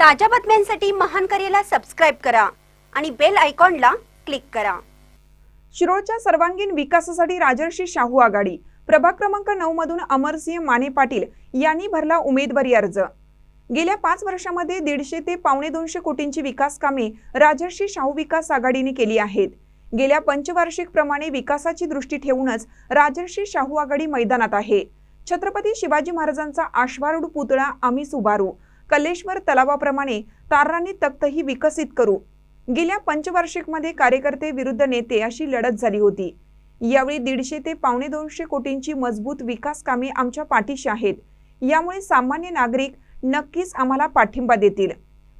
ताज्या बातम्यांसाठी महान करेला सबस्क्राईब करा आणि बेल आयकॉनला क्लिक करा. शिरोळच्या सर्वांगीण विकासासाठी राजर्षी शाहू आघाडी. प्रभाग क्रमांक नऊ मधून अमरसिंह माने पाटील यांनी भरला उमेदवारी अर्ज. गेल्या पाच वर्षामध्ये दीडशे ते पावणे दोनशे कोटींची विकास कामे राजर्षी शाहू विकास आघाडीने केली आहेत. गेल्या पंचवार्षिक प्रमाणे विकासाची दृष्टी ठेवूनच राजर्षी शाहू आघाडी मैदानात आहे. छत्रपती शिवाजी महाराजांचा आश्वारूढ पुतळा आम्ही सुभारू कलेश्वर तलावाप्रमाणे तारांनी तख्तही विकसित करू. गेल्या पंचवार्षिकमध्ये कार्यकर्ते विरुद्ध नेते अशी लढत झाली होती. यावेळी दीडशे ते पावणे दोनशे कोटींची मजबूत विकास कामे आमच्या पाठीशी आहेत. यामुळे सामान्य नागरिक नक्कीच आम्हाला पाठिंबा देतील.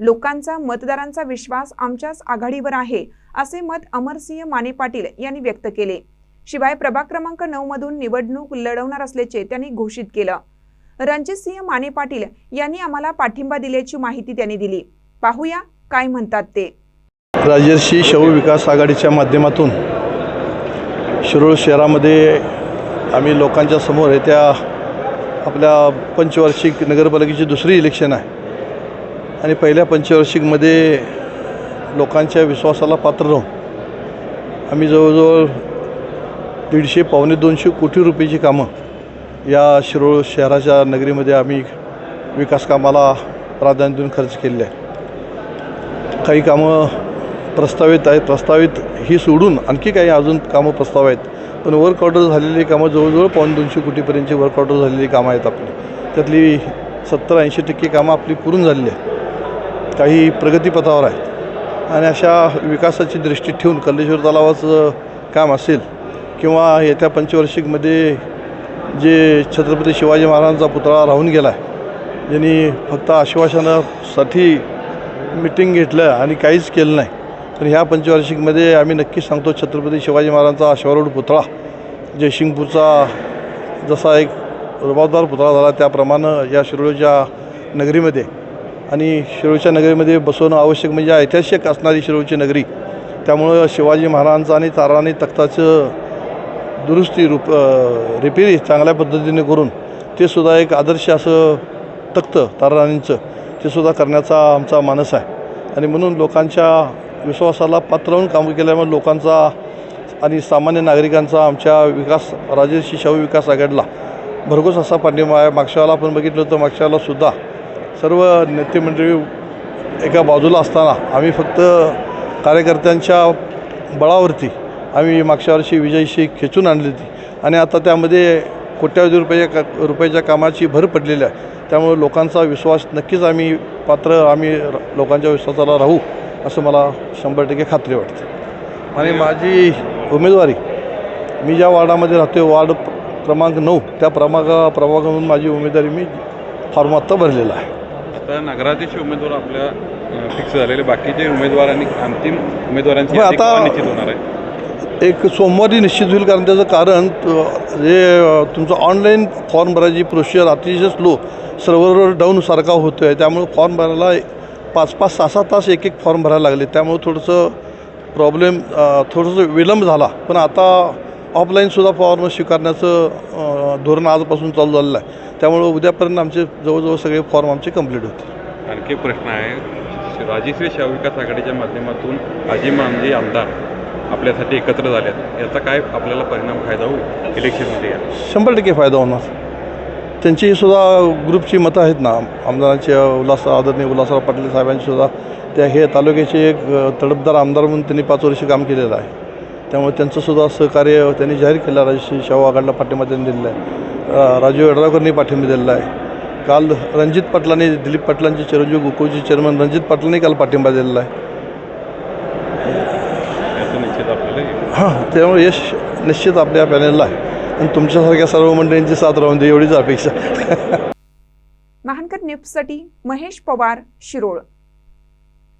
लोकांचा मतदारांचा विश्वास आमच्याच आघाडीवर आहे असे मत अमरसिंह माने पाटील यांनी व्यक्त केले. शिवाय प्रभाग क्रमांक नऊ मधून निवडणूक लढवणार असल्याचे त्यांनी घोषित केलं. रणजितसिंह माने पाटील यांनी आम्हाला पाठिंबा दिल्याची माहिती त्यांनी दिली. पाहूया काय म्हणतात ते. राजर्षी शाहू विकास आघाडीच्या माध्यमातून शिरोळ शहरामध्ये आम्ही लोकांच्या समोर येत्या आपल्या पंचवार्षिक नगरपालिकेची दुसरी इलेक्शन आहे. आणि पहिल्या पंचवार्षिकमध्ये लोकांच्या विश्वासाला पात्र राहून आम्ही जवळजवळ दीडशे पावणे दोनशे कोटी रुपयाची कामं या शिरोळ शहराच्या नगरीमध्ये आम्ही विकास कामाला प्राधान्य देऊन खर्च केलेले आहे. काही कामं प्रस्तावित आहेत. प्रस्तावित ही सोडून आणखी काही अजून कामं प्रस्ताव आहेत. पण वर्क ऑर्डर झालेली कामं जवळजवळ पाऊण दोनशे कोटीपर्यंतची वर्क ऑर्डर झालेली कामं आहेत आपली. त्यातली सत्तर ऐंशी टक्के कामं आपली पूर्ण झालेली आहेत. काही प्रगतीपथावर आहेत. आणि अशा विकासाची दृष्टी ठेवून कल्लेश्वर तलावाचं काम असेल किंवा येत्या पंचवार्षिकमध्ये जे छत्रपती शिवाजी महाराजांचा पुतळा राहून गेला आहे ज्यांनी फक्त आश्वासनासाठी मिटिंग घेतलं आणि काहीच केलं नाही. तर ह्या पंचवार्षिकमध्ये आम्ही नक्कीच सांगतो छत्रपती शिवाजी महाराजांचा आश्वारूढ पुतळा जयसिंगपूरचा जसा एक रुबाबदार पुतळा झाला त्याप्रमाणे या शिरोळच्या नगरीमध्ये आणि शिरोळच्या नगरीमध्ये बसवणं आवश्यक म्हणजे ऐतिहासिक असणारी शिरोळची नगरी. त्यामुळं शिवाजी महाराजांचं आणि ताराणी तख्ताचं दुरुस्ती रूप रिपेरी चांगल्या पद्धतीने करून ते सुद्धा एक आदर्श असं तख्त ताराणींचं ते सुद्धा करण्याचा आमचा मानस आहे. आणि म्हणून लोकांच्या विश्वासाला पात्र होऊन काम केल्यामुळे लोकांचा आणि सामान्य नागरिकांचा आमच्या विकास राजर्षी शाहू विकास आघाडीला भरघोस असा पाठिंबा आहे. मागच्या वेळेला आपण बघितलं होतं मागच्या वेळेला सुद्धा सर्व नेते मंडळी एका बाजूला असताना आम्ही फक्त कार्यकर्त्यांच्या बळावरती आम्ही मागच्या वर्षी विजयशी खेचून आणली होती. आणि आता त्यामध्ये कोट्यावधी रुपयाच्या का रुपयाच्या कामाची भर पडलेली आहे. त्यामुळे लोकांचा विश्वास नक्कीच आम्ही पात्र आम्ही लोकांच्या विश्वासाला राहू असं मला शंभर टक्के खात्री वाटते. आणि माझी उमेदवारी मी ज्या वार्डामध्ये राहतो वार्ड क्रमांक नऊ त्या प्रमागा प्रभागामधून माझी उमेदवारी मी फॉर्म आत्ता भरलेला आहे. आता नगराध्यक्ष उमेदवार आपल्या फिक्स झालेले बाकीचे उमेदवार आणि अंतिम उमेदवारांची आता- निश्चित होणार आहे? एक सोमवारी निश्चित होईल कारण त्याचं कारण हे तुमचं ऑनलाईन फॉर्म भरायची प्रोसिजर अतिशय स्लो सर्व्हरवर डाऊन सारखा होतो आहे त्यामुळे फॉर्म भरायला पाच पाच सहा सहा तास एक एक फॉर्म भरायला लागले. त्यामुळे थोडंसं प्रॉब्लेम थोडंसं विलंब झाला. पण आता ऑफलाईनसुद्धा फॉर्म स्वीकारण्याचं धोरण आजपासून चालू झालेलं आहे. त्यामुळे उद्यापर्यंत आमचे जवळजवळ सगळे फॉर्म आमचे कंप्लीट होतील. आणखी प्रश्न आहे. राजश्री शाहू विकास आघाडीच्या माध्यमातून आजी मांजे आमदार आपल्यासाठी एकत्र झाले आहेत याचा काय आपल्याला परिणाम फायदा होईल इलेक्शनमध्ये शंभर टक्के फायदा होणार. त्यांची सुद्धा ग्रुपची मतं आहेत ना. आमदारांचे उल्हास आदरणीय उल्हासराव पाटील साहेबांची सुद्धा. त्या हे तालुक्याचे एक अ, तडफदार आमदार म्हणून त्यांनी पाच वर्ष काम केलेलं आहे. त्यामुळे त्यांचं सुद्धा सहकार्य त्यांनी जाहीर केलं राजश्री शाहू आघाडला पाठिंबा त्यांनी दिलेला आहे. राजीव राजू पाठिंबा दिलेला आहे. काल रणजित पाटलांनी दिलीप पाटलांचे चिरंजीव गोकुळचे चेअरमन रणजित पाटलांनी काल पाठिंबा दिलेला आहे याचं निश्चित आपल्याला येईल. हां त्यामुळे यश निश्चित आपल्या पॅनलला आहे. आणि तुमच्यासारख्या सर्व मंडळींची साथ राहून दे एवढीच अपेक्षा. महानकर न्यूजसाठी महेश पवार शिरोळ.